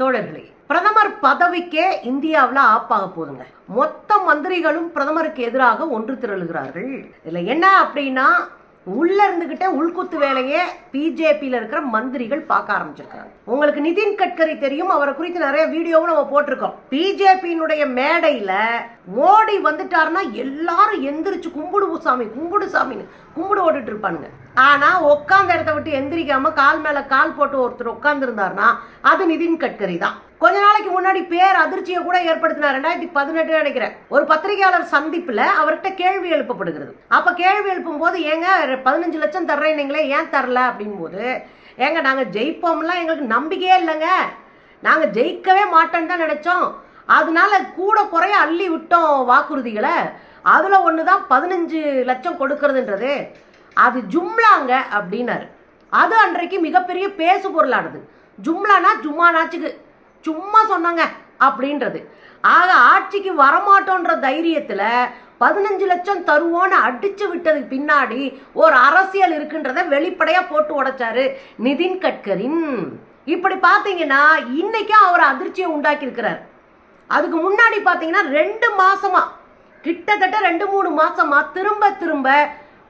தோழர்களே பிரதமர் பதவிக்கே இந்தியாவில் ஆப்பாக போதுங்க மொத்த மந்திரிகளும் பிரதமருக்கு எதிராக ஒன்று திரளுகிறார்கள். இதில் என்ன அப்படின்னா உள்ள இருந்துகிட்டே உள்குத்து வேலையே பிஜேபியில் இருக்கிற மந்திரிகள் பார்க்க ஆரம்பிச்சிருக்காங்க உங்களுக்கு நிதின் கட்கரி தெரியும் அவரை குறித்து நிறைய வீடியோவும் நம்ம போட்டிருக்கோம். பிஜேபியினுடைய மேடையில மோடி வந்துட்டாருன்னா எல்லாரும் எந்திரிச்சு கும்பிடு சாமி கும்பிடு சாமின்னு கும்பிடு ஓட்டுட்டு இருப்பானுங்க. ஆனா உட்காந்த இடத்த விட்டு எந்திரிக்காம கால் மேல கால் போட்டு ஒருத்தர் உட்காந்துருந்தார்னா அது நிதின் கட்கரி தான். கொஞ்ச நாளைக்கு முன்னாடி பேர் அதிர்ச்சியை கூட ஏற்படுத்தினார். ரெண்டாயிரத்தி பதினெட்டு நினைக்கிறேன். ஒரு பத்திரிகையாளர் சந்திப்புல அவர்கிட்ட கேள்வி எழுப்பப்படுகிறது. அப்ப கேள்வி எழுப்பும் போது ஏங்க பதினஞ்சு லட்சம் தர்றேன் நீங்களே ஏன் தரல? அப்படின் போது ஏங்க நாங்க ஜெயிப்போம்லாம் எங்களுக்கு நம்பிக்கையே இல்லைங்க. நாங்க ஜெயிக்கவே மாட்டோம்னு தான் நினைச்சோம். அதனால கூட குறைய அள்ளி விட்டோம் வாக்குறுதிகளை. அதுல ஒண்ணுதான் பதினஞ்சு லட்சம் கொடுக்கறதுன்றது. அது ஜும்லாங்க அப்படின்னாரு. அது அன்றைக்கு மிகப்பெரிய பேசு பொருளானது. ஜும்லானா ஜும்மானாச்சுக்கு. சும்மா சொன்னாங்க அப்படின்றது. ஆக ஆட்சிக்கு வரமாட்டோன்ற தைரியத்தில் பதினஞ்சு லட்சம் தருவோன்னு அடிச்சு விட்டதுக்கு பின்னாடி ஒரு அரசியல் இருக்குன்றத வெளிப்படையாக போட்டு உடைச்சாரு நிதின் கட்கரின். இப்படி பார்த்தீங்கன்னா இன்றைக்கும் அவர் அதிர்ச்சியை உண்டாக்கியிருக்கிறார். அதுக்கு முன்னாடி பார்த்தீங்கன்னா ரெண்டு மாசமா கிட்டத்தட்ட ரெண்டு மூணு மாசமா திரும்ப திரும்ப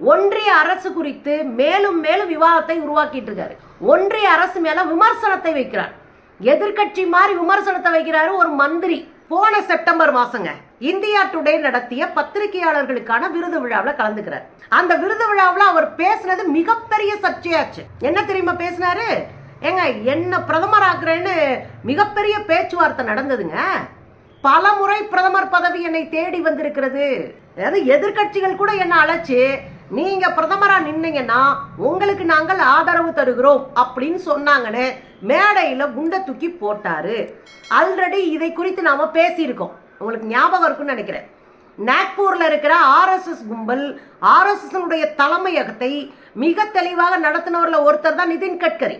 ஒன்றிய அரசு குறித்து மேலும் மேலும் விவாதத்தை உருவாக்கிட்டு இருக்காரு ஒன்றிய அரசு மேல விமர்சனத்தை வைக்கிறார். எதிர்க்கட்சி மாதிரி விமர்சனத்தை வைக்கிறாரு ஒரு மந்திரி. போன செப்டம்பர் மாசங்க இந்தியா டுடே நடத்திய பத்திரிகையாளர்களுக்கான விருது விழாவில் கலந்துக்கிறார். அந்த விருது விழாவில் அவர் பேசுனது மிகப்பெரிய சர்ச்சையாச்சு. என்ன தெரியுமா பேசினாரு? ஏங்க என்ன பிரதமர் ஆக்குறேன்னு மிகப்பெரிய பேச்சுவார்த்தை நடந்ததுங்க. பல முறை பிரதமர் பதவி என்னை தேடி வந்திருக்கிறது. அதாவது எதிர்க்கட்சிகள் கூட என்னை அழைச்சு நீங்க பிரதமரா நின்னீங்கன்னா உங்களுக்கு நாங்கள் ஆதரவு தருகிறோம் அப்படின்னு சொன்னாங்கன்னு மேடையில குண்டை தூக்கி போட்டாரு. ஆல்ரெடி இதை குறித்து நாம பேசியிருக்கோம். உங்களுக்கு ஞாபகம் இருக்குன்னு நினைக்கிறேன். நாக்பூர்ல இருக்கிற ஆர்எஸ்எஸ் கும்பல் ஆர்எஸ்எஸ்னுடைய தலைமையகத்தை மிக தெளிவாக நடத்தினவர்ல ஒருத்தர் தான் நிதின் கட்கரி.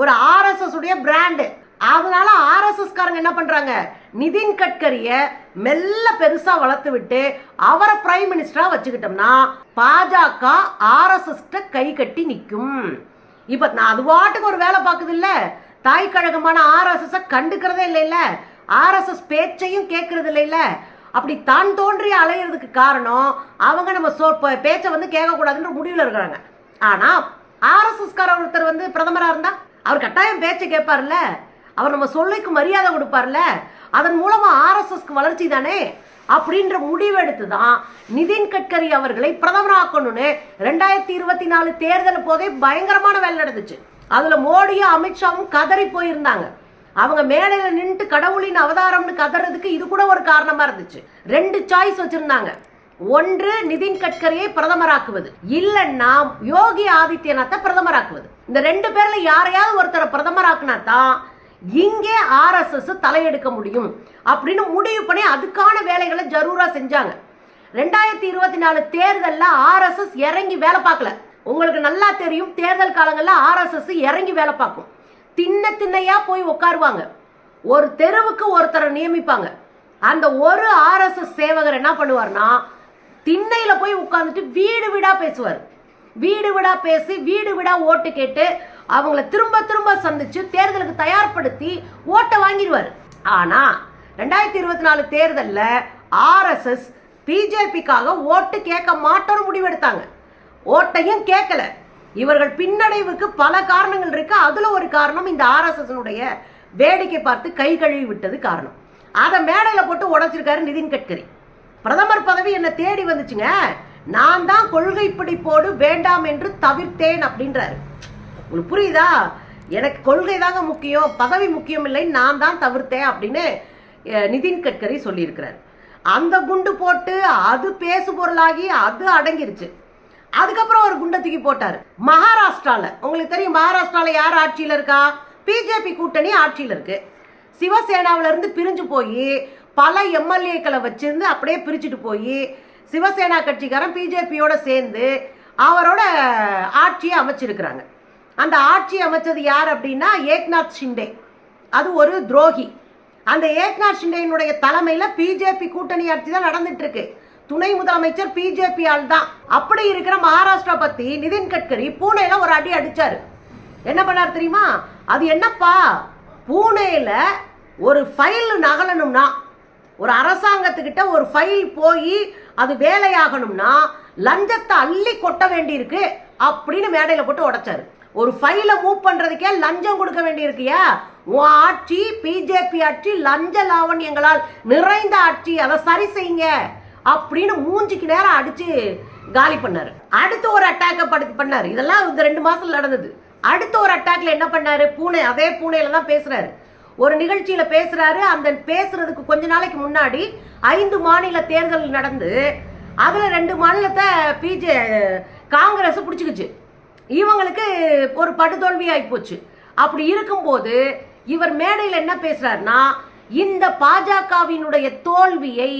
ஒரு ஆர்எஸ்எஸ் உடைய பிராண்டு. அதனால ஆர்எஸ்எஸ் காரங்க என்ன பண்றாங்க? நிதின் கட்கரிய மெல்ல பெருசா வளர்த்து விட்டு அவரை பிரைம் மினிஸ்டரா வச்சுக்கிட்டோம்னா பாஜக ஆர்எஸ்எஸ் கை கட்டி நிற்கும். இப்ப நான் அது பாட்டுக்கு ஒரு வேலை பார்க்குது இல்ல தாய் கழகமான ஆர்எஸ்எஸ் கண்டுக்கிறதே இல்லைல்ல. ஆர்எஸ்எஸ் பேச்சையும் கேட்கறது இல்லைல்ல. அப்படி தான் தோன்றி அலையிறதுக்கு காரணம் அவங்க நம்ம சோ பேச்சை வந்து கேட்கக்கூடாதுன்ற முடிவில் இருக்கிறாங்க. ஆனா ஆர்எஸ்எஸ்கார ஒருத்தர் வந்து பிரதமராக இருந்தா அவர் கட்டாயம் பேச்சை கேட்பார்ல அவர் நம்ம சொல்லைக்கு மரியாதை கொடுப்பார்ல? அதன் மூலமா ஆர்எஸ்எஸ்க்கு வளர்ச்சி தானே? அப்படின்ற முடிவெடுத்து தான் நிதின் கட்கரி அவர்களை பிரதமராக்கணும்னு ரெண்டாயிரத்தி இருபத்தி நாலு தேர்தல் போதே பயங்கரமான வேலை நடந்துச்சு. அதுல மோடியும் அமித்ஷாவும் கதறி போயிருந்தாங்க. அவங்க மேடையில நின்று கடவுளின் அவதாரம்னு கதறதுக்கு இது கூட ஒரு காரணமா இருந்துச்சு. ரெண்டு சாய்ஸ் வச்சிருந்தாங்க. ஒன்று நிதின் கட்கரியை பிரதமராக்குவது. இல்லைன்னா யோகி ஆதித்யநாத்தை பிரதமராக்குவது. இந்த ரெண்டு பேர்ல யாரையாவது ஒருத்தரை பிரதமராக்குனா தான் இங்கே ஆர்எஸ்எஸ் தலையெடுக்க முடியும் அப்படின்னு முடிவு பண்ணி அதுக்கான வேலைகளை ஜரூரா செஞ்சாங்க. ரெண்டாயிரத்தி இருபத்தி நாலு தேர்தலில் ஆர்எஸ்எஸ் இறங்கி வேலை பார்க்கல. உங்களுக்கு நல்லா தெரியும் தேர்தல் காலங்களில் ஆர்எஸ்எஸ் இறங்கி வேலை பார்க்கும். தின்ன திண்ணையா போய் உட்காருவாங்க. ஒரு தெருவுக்கு ஒருத்தரை நியமிப்பாங்க. அந்த ஒரு ஆர்எஸ்எஸ் சேவகர் என்ன பண்ணுவார்னா திண்ணையில் போய் உட்காந்துட்டு வீடு வீடாக பேசுவார். வீடு விடா பேசி வீடு விடா ஓட்டு கேட்டு அவங்கள திரும்ப திரும்ப சந்திச்சு தேர்தலுக்கு தயார்படுத்தி ஓட்டை வாங்கிடுவார். ஆனா ரெண்டாயிரத்தி இருபத்தி நாலு தேர்தலில் ஆர்எஸ்எஸ் பிஜேபிக்காக ஓட்டு கேட்க மாட்டோம்னு முடிவெடுத்தாங்க. ஓட்டையும் கேட்கல. இவர்கள் பின்னடைவுக்கு பல காரணங்கள் இருக்கு. அதுல ஒரு காரணம் இந்த ஆர்எஸ்எஸ்னுடைய வேடிக்கை பார்த்து கை கழுவி விட்டது காரணம். அதை மேடையில் போட்டு உடைச்சிருக்காரு நிதின் கட்கரி. பிரதமர் பதவி என்ன தேடி வந்துச்சுங்க. நான் தான் கொள்கை பிடிப்போடு வேண்டாம் என்று தவிர்த்தேன் அப்படின்றாரு. உங்களுக்கு புரியுதா? எனக்கு கொள்கை தாங்க முக்கியம் பதவி முக்கியம் இல்லை நான் தான் தவிர்த்தேன் அப்படின்னு நிதின் கட்கரி சொல்லியிருக்கிறார். அந்த குண்டு போட்டு அது பேசு பொருளாகி அது அடங்கிருச்சு. அதுக்கப்புறம் ஒரு குண்டை தூக்கி போட்டார். மகாராஷ்டிரால உங்களுக்கு தெரியும் மகாராஷ்டிரால யார் ஆட்சியில் இருக்கா? பிஜேபி கூட்டணி ஆட்சியில் இருக்கு. சிவசேனாவிலிருந்து பிரிஞ்சு போய் பல எம்எல்ஏக்களை வச்சிருந்து அப்படியே பிரிச்சுட்டு போய் சிவசேனா கட்சிக்காரன் பிஜேபியோட சேர்ந்து அவரோட ஆட்சியை அமைச்சிருக்கிறாங்க. அந்த ஆட்சி அமைச்சது யார் அப்படின்னா ஏக்நாத் ஷிண்டே. அது ஒரு துரோகி. அந்த ஏக்நாத் ஷிண்டேனுடைய தலைமையில் பிஜேபி கூட்டணி ஆட்சி தான் நடந்துட்டு இருக்கு துணை முதலமைச்சர் பிஜேபி ஆள் தான். அப்படி இருக்கிற மகாராஷ்டிரா பத்தி நிதின் கட்கரி பூனேல ஒரு அடி அடிச்சாரு. என்ன பண்ணார் தெரியுமா? அது என்னப்பா? பூனேல ஒரு ஃபைல் நகலணும்னா ஒரு அரசாங்கத்துக்கிட்ட ஒரு ஃபைல் போய் அது வேலையாகணும்னா லஞ்சத்தை அள்ளி கொட்ட வேண்டியிருக்கு அப்படின்னு மேடையில் போட்டு உடைச்சாரு. ஒரு ஃபைலை மூவ் பண்றதுக்கே லஞ்சம் கொடுக்க வேண்டியிருக்கியா உன் ஆட்சி பிஜேபி ஆட்சி லஞ்ச லாவண்யங்களால் நிறைந்த ஆட்சி அதை சரி செய்யுங்க அப்படின்னு மூஞ்சிக்கு நேரம் அடிச்சு காலி பண்ணாரு. அடுத்து ஒரு அட்டாக்கை படுத்து பண்ணார். இதெல்லாம் இந்த ரெண்டு மாசத்துல நடந்தது. அடுத்த ஒரு அட்டாக்ல என்ன பண்ணாரு? பூனை அதே பூனையில தான் பேசுறாரு. ஒரு நிகழ்ச்சியில பேசுறாரு. அந்த பேசுறதுக்கு கொஞ்ச நாளைக்கு முன்னாடி ஐந்து மாநில தேர்தல் நடந்து அதில் ரெண்டு மாநிலத்தை பிஜே காங்கிரஸ் பிடிச்சிக்கிச்சு. இவங்களுக்கு ஒரு படுதோல்வி ஆகிப்போச்சு அப்படி இருக்கும்போது இவர் மேடையில் என்ன பேசுறாருன்னா இந்த பாஜகவினுடைய தோல்வியை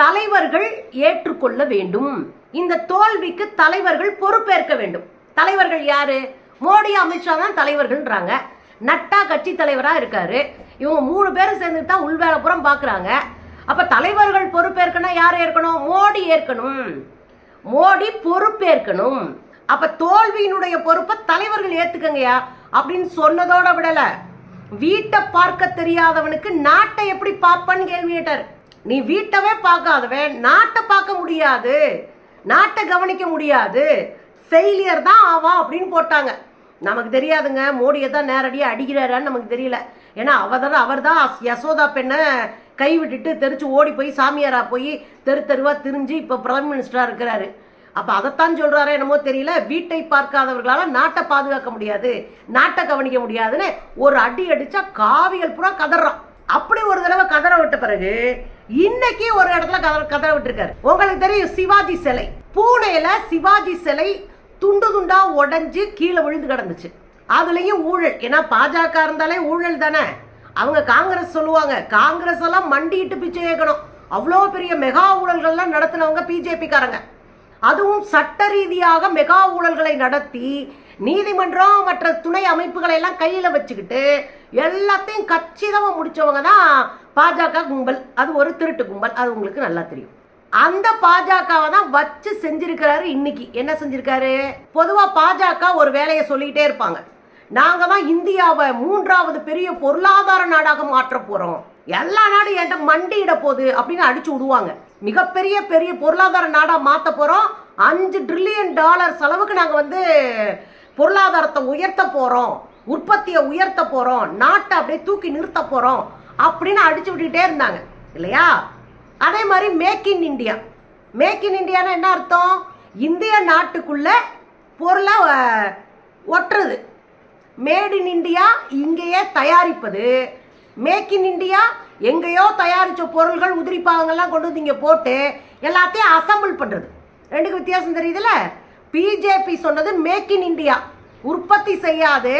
தலைவர்கள் ஏற்றுக்கொள்ள வேண்டும். இந்த தோல்விக்கு தலைவர்கள் பொறுப்பேற்க வேண்டும். தலைவர்கள் யாரு? மோடி அமித்ஷா தான் தலைவர்கள்ன்றாங்க. நட்டா கட்சி தலைவராக இருக்காரு. இவங்க மூணு பேரும் சேர்ந்துட்டு தான் உள்வேலப்புறம் பார்க்குறாங்க அப்ப தலைவர்கள் பொறுப்பேற்கணும் யார் ஏற்கணும்? மோடி ஏற்கணும். மோடி பொறுப்பேற்கணும். அப்ப தோல்வியினுடைய பொறுப்பை தலைவர்கள் ஏத்துக்கங்கயா அப்படின்னு சொன்னதோட விடல. வீட்டை பார்க்க தெரியாதவனுக்கு நாட்டை எப்படி பார்ப்பான்னு கேள்வி கேட்டார். நீ வீட்டவே பார்க்காதவன் நாட்டை பார்க்க முடியாது. நாட்டை கவனிக்க முடியாது. ஃபெயிலியர் தான் ஆவா அப்படின்னு போட்டாங்க. நமக்கு தெரியாதுங்க. மோடியை தான் நேரடியாக அடிக்கிறாரான்னு நமக்கு தெரியல. ஏன்னா அவர் தான் அவர் தான் யசோதா பெண்ணை கைவிட்டுட்டு தெரிச்சு ஓடி போய் சாமியாராக போய் தெரு தெருவாக திரிஞ்சு இப்போ பிரைம் மினிஸ்டராக இருக்கிறாரு. அப்போ அதைத்தான் சொல்கிறாரோ என்னமோ தெரியல. வீட்டை பார்க்காதவர்களால் நாட்டை பாதுகாக்க முடியாது. நாட்டை கவனிக்க முடியாதுன்னு ஒரு அடி அடித்தா காவிகள் பூரா கதறான். அப்படி ஒரு தடவை கதற விட்ட பிறகு இன்னைக்கு ஒரு இடத்துல கதற கதற விட்டுருக்காரு. உங்களுக்கு தெரியும் சிவாஜி சிலை. பூனேல சிவாஜி சிலை துண்டு துண்டா உடஞ்சி கீழே விழுந்து கிடந்துச்சு. அதுலேயும் ஊழல். ஏன்னா பாஜக இருந்தாலே ஊழல் தானே? அவங்க காங்கிரஸ் சொல்லுவாங்க காங்கிரஸ் எல்லாம் மண்டிட்டு பிச்சை கேட்கணும். அவ்வளோ பெரிய மெகா ஊழல்கள்லாம் நடத்தினவங்க பிஜேபிக்காரங்க. அதுவும் சட்ட ரீதியாக மெகா ஊழல்களை நடத்தி நீதிமன்றம் மற்ற துணை அமைப்புகளை எல்லாம் கையில் வச்சுக்கிட்டு எல்லாத்தையும் கச்சிதமாக முடிச்சவங்க தான் பாஜக கும்பல். அது ஒரு திருட்டு கும்பல். அது உங்களுக்கு நல்லா தெரியும். அந்த பாஜகவை தான் வச்சு செஞ்சிருக்கிறாரு இன்னைக்கு. என்ன செஞ்சிருக்காரு? பொதுவா பாஜக ஒரு வேலையை சொல்லிகிட்டே இருப்பாங்க. நாங்க தான் இந்தியாவை மூன்றாவது பெரிய பொருளாதார நாடாக மாற்ற போறோம். எல்லா நாடும் என்கிட்ட மண்டியிட போகுது அப்படின்னு அடிச்சு விடுவாங்க. மிகப்பெரிய பெரிய பொருளாதார நாடாக மாற்ற போறோம். அஞ்சு ட்ரில்லியன் டாலர் செலவுக்கு நாங்கள் வந்து பொருளாதாரத்தை உயர்த்த போறோம். உற்பத்தியை உயர்த்த போறோம். நாட்டை அப்படியே தூக்கி நிறுத்த போறோம் அப்படின்னு அடிச்சு விட்டுக்கிட்டே இருந்தாங்க. இல்லையா? அதே மாதிரி make in India make in Indiana என்ன அர்த்தம்? இந்திய நாட்டுக்குள்ள பொருளை ஒட்டுறது. மேட் இன் இண்டியா இங்கேயே தயாரிப்பது. மேக் இன் இண்டியா எங்கேயோ தயாரித்த பொருள்கள் உதிரி பாகங்கள்லாம் கொண்டு வந்து இங்கே போட்டு எல்லாத்தையும் அசம்பிள் பண்ணுறது ரெண்டுக்கு வித்தியாசம் தெரியுதுல்ல பிஜேபி சொன்னது மேக் இன் இண்டியா உற்பத்தி செய்யாது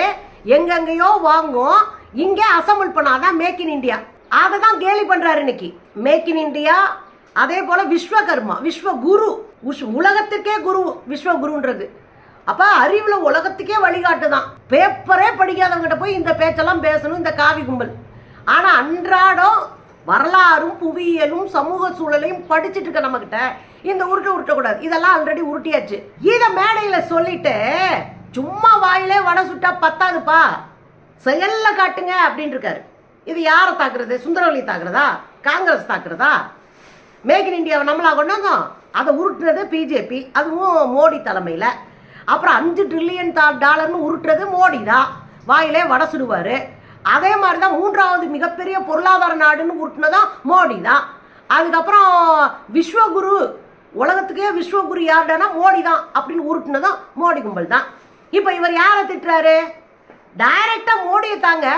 எங்கெங்கேயோ வாங்கும் இங்கே அசம்பிள் பண்ணாதான் மேக் இன் இண்டியா அதை தான் கேலி பண்ணுறாரு இன்னைக்கு. மேக் இன் இந்தியா அதே போல் விஸ்வகர்மா விஸ்வகுரு. உஷ்- உலகத்திற்கே குரு விஸ்வகுருன்றது. அப்போ அறிவில் உலகத்துக்கே வழிகாட்டு தான் பேப்பரே படிக்காதவங்கிட்ட போய் இந்த பேச்செல்லாம் பேசணும் இந்த காவி கும்பல். ஆனால் அன்றாடம் வரலாறும் புவியியலும் சமூக சூழலையும் படிச்சுட்டு இருக்க நம்மக்கிட்ட இந்த உருட்டு உருட்டக்கூடாது இதெல்லாம் ஆல்ரெடி உருட்டியாச்சு. இதை மேடையில் சொல்லிட்டு சும்மா வாயிலே வடை சுட்டா பத்தாதுப்பா. செயல்ல காட்டுங்க அப்படின்னு இருக்காரு இது யாரை தாக்குறது? சுந்தரவல்லி தாக்குறதா? காங்கிரஸ் தாக்குறதா? மேக் இன் இந்தியாவை நம்மளா கொண்டாங்க அதை உருட்டுறது பிஜேபி அதுவும் மோடி தலைமையில். அப்புறம் அஞ்சு ட்ரில்லியன் டாலர்னு உருட்டுறது மோடி தான். வாயிலே வடை சுடுவார். அதே மாதிரி தான் மூன்றாவது மிகப்பெரிய பொருளாதார நாடுன்னு உருட்டுனதும் மோடி தான். அதுக்கப்புறம் விஸ்வகுரு உலகத்துக்கே விஸ்வகுரு யார்டனா மோடி தான் அப்படின்னு உருட்டுனதும் மோடி கும்பல் தான். இப்போ இவர் யாரை திட்டுறாரு? டைரக்டா மோடியை தாங்க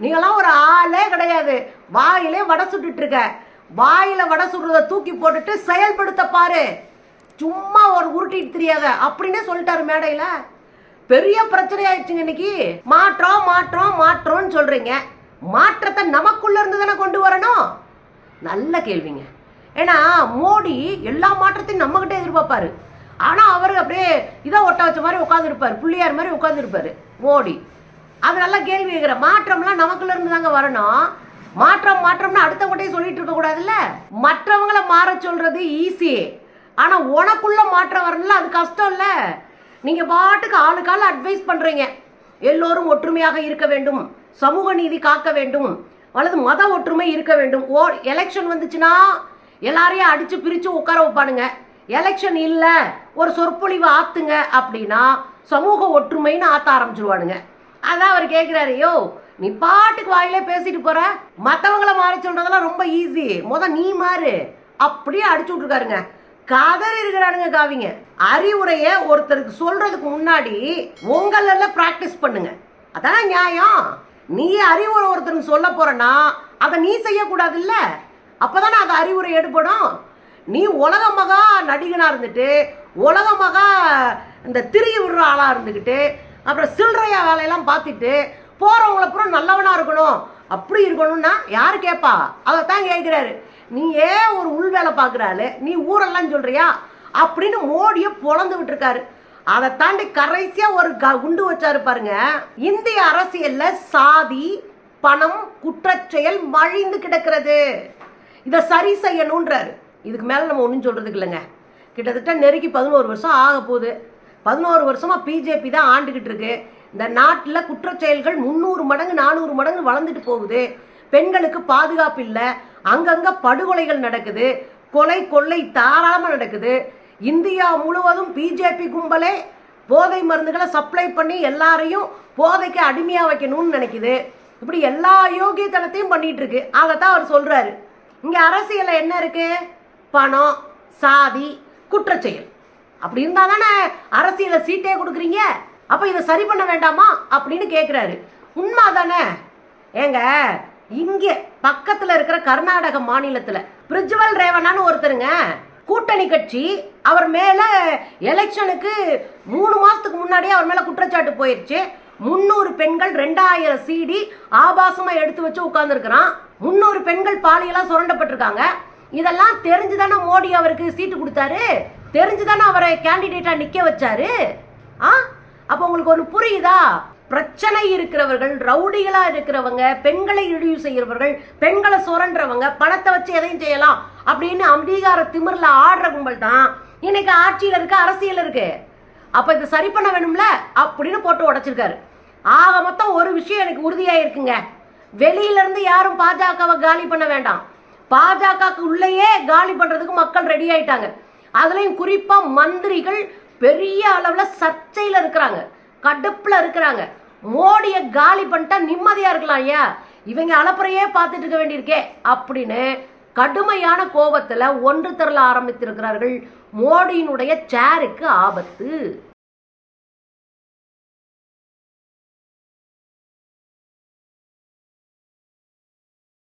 நீங்களாம் ஒரு ஆளே கிடையாது. வாயிலே வடை சுட்டுட்டு இருக்க வாயில வடை சுடுறதை தூக்கி போட்டுட்டு செயல்படுத்த பாரு. சும்மா ஒரு உருட்டிட்டு தெரியாத. அப்படின்னே சொல்லிட்டாரு மேடையில. பெரிய பிரச்சனை ஆயிடுச்சுங்க இன்னைக்கு. மாற்றம் மாற்றம் மாற்றம்னு சொல்றீங்க. மாற்றத்தை நமக்குள்ள இருந்து தானே கொண்டு வரணும்? நல்ல கேள்விங்க. ஏன்னா மோடி எல்லா மாற்றத்தையும் நம்மகிட்ட எதிர்பார்ப்பாரு. ஆனா அவர் அப்படியே இதை ஒட்ட வச்ச மாதிரி உட்காந்துருப்பாரு புள்ளியார் மாதிரி உட்காந்துருப்பாரு மோடி. அது நல்ல கேள்வி கேட்குற மாற்றம்லாம் நமக்குள்ள இருந்து தாங்க வரணும். மாற்றம் மாற்றம்னு அடுத்தவங்கள்ட்டே சொல்லிட்டு இருக்க கூடாதுல்ல? மற்றவங்களை மாற சொல்றது ஈஸி ஆனா உனக்குள்ள மாற்றம் வரணும்ல அது கஷ்டம் இல்ல நீங்க பாட்டுக்கு ஆளுக்கால அட்வைஸ் பண்றீங்க. எல்லோரும் ஒற்றுமையாக இருக்க வேண்டும். சமூக நீதி காக்க வேண்டும். அல்லது மத ஒற்றுமை இருக்க வேண்டும். ஓ எலெக்ஷன் வந்துச்சுன்னா எல்லாரையும் அடிச்சு பிரிச்சு உட்கார வைப்பானுங்க. எலெக்ஷன் இல்லை ஒரு சொற்பொழிவு ஆத்துங்க அப்படின்னா சமூக ஒற்றுமைன்னு ஆத்த ஆரம்பிச்சிருவானுங்க. அதான் அவர் கேட்கிறாரு யோ நீ பாட்டுக்கு வாயிலே பேசிட்டு போற? மத்தவங்கள மாற சொல்றதெல்லாம் ரொம்ப ஈஸி முத நீ மாறு. அப்படியே அடிச்சு விட்டுருக்காருங்க. கதறி இருக்கிறானுங்க காவிங்க. அறிவுரைய ஒருத்தருக்கு சொல்றதுக்கு முன்னாடி உங்கள பிராக்டிஸ் பண்ணுங்க. அதான் நியாயம்? நீ அறிவுரை ஒருத்தருக்கு சொல்ல போறனா அதை நீ செய்யக்கூடாதுல்ல? அப்பதானே அது அறிவுரை எடுப்படும் நீ உலக மகா நடிகனா இருந்துட்டு உலக மகா இந்த திரிய விடுற ஆளா இருந்துக்கிட்டு அப்புறம் சில்லறையா வேலையெல்லாம் பார்த்துட்டு போகிறவங்கள பூரா நல்லவனாக இருக்கணும். அப்படி இருக்கணும்னா யார் கேட்பா அதைத்தான் கேட்குறாரு நீ ஏன் ஒரு உள் வேலை பார்க்குறாரு நீ ஊரெல்லாம் சொல்கிறியா அப்படின்னு மோடியை புலந்து விட்டுருக்காரு. அதை தாண்டி கடைசியாக ஒரு க- குண்டு வச்சாரு பாருங்க. இந்திய அரசியலில் சாதி பணம் குற்றச்செயல் மழிந்து கிடக்கிறது. இதை சரி செய்யணுன்றாரு இதுக்கு மேலே நம்ம ஒன்றும் சொல்கிறதுக்கு இல்லைங்க. கிட்டத்தட்ட நெருக்கி பதினோரு வருஷம் ஆக போகுது பதினோரு வருஷமா பிஜேபி தான் ஆண்டுகிட்டு இருக்கு. இந்த நாட்டில் குற்றச்செயல்கள் முந்நூறு மடங்கு நானூறு மடங்கு வளர்ந்துட்டு போகுது. பெண்களுக்கு பாதுகாப்பு இல்லை. அங்கங்கே படுகொலைகள் நடக்குது. கொலை கொள்ளை தாராளமாக நடக்குது. இந்தியா முழுவதும் பிஜேபி கும்பலே போதை மருந்துகளை சப்ளை பண்ணி எல்லாரையும் போதைக்கு அடிமையாக வைக்கணும்னு நினைக்குது. இப்படி எல்லா யோகியத்தனத்தையும் பண்ணிட்டு இருக்கு. அதைத்தான் அவர் சொல்றாரு. இங்க அரசியலில் என்ன இருக்கு? பணம் சாதி குற்றச்செயல். அப்படி இருந்தால் தானே அரசியல சீட்டே கொடுக்குறீங்க? அப்போ இதை சரி பண்ண வேண்டாமா? அப்படின்னு கேட்குறாரு உண்மை தானே. ஏங்க இங்கே பக்கத்தில் இருக்கிற கர்நாடக மாநிலத்தில் பிரிஜ்வல் ரேவனான்னு ஒருத்தருங்க கூட்டணி கட்சி அவர் மேலே எலெக்ஷனுக்கு மூணு மாதத்துக்கு முன்னாடியே அவர் மேலே குற்றச்சாட்டு போயிடுச்சு முந்நூறு பெண்கள் ரெண்டாயிரம் சிடி ஆபாசமாக எடுத்து வச்சு உட்காந்துருக்கிறான் முந்நூறு பெண்கள் பாலியெல்லாம் சுரண்டப்பட்டிருக்காங்க. இதெல்லாம் தெரிஞ்சுதானே மோடி அவருக்கு சீட்டு கொடுத்தாரு? தெரிஞ்சுதானே அவரை கேண்டிடேட்டாக நிற்க வச்சாரு? ஆ? அப்போ உங்களுக்கு ஒன்று புரியுதா? பிரச்சனை இருக்கிறவர்கள் ரவுடிகளாக இருக்கிறவங்க பெண்களை இழிவு செய்கிறவர்கள் பெண்களை சுரண்டுறவங்க பணத்தை வச்சு எதையும் செய்யலாம் அப்படின்னு அங்கீகார திமிரில் ஆடுற கும்பல் தான் இன்னைக்கு ஆட்சியில் இருக்கு அரசியல் இருக்கு. அப்போ இதை சரி பண்ண வேணும்ல? அப்படின்னு போட்டு உடைச்சிருக்காரு. ஆக மொத்தம் ஒரு விஷயம் எனக்கு உறுதியா இருக்குங்க யாரும் பாஜகவை காலி பண்ண வேண்டாம். பாஜகவுக்கு உள்ளேயே காலி பண்ணுறதுக்கு மக்கள் ரெடி ஆயிட்டாங்க. அதுலேயும் குறிப்பாக மந்திரிகள் பெரிய அளவில் சர்ச்சையில் இருக்கிறாங்க. கடுப்பில் இருக்கிறாங்க. மோடியை காலி பண்ணிட்டா நிம்மதியாக இருக்கலாம் ஐயா. இவங்க அளப்புறையே பார்த்துட்டு இருக்க வேண்டியிருக்கே அப்படின்னு கடுமையான கோபத்தில் ஒன்று திரள ஆரம்பித்திருக்கிறார்கள் மோடியினுடைய சேருக்கு ஆபத்து.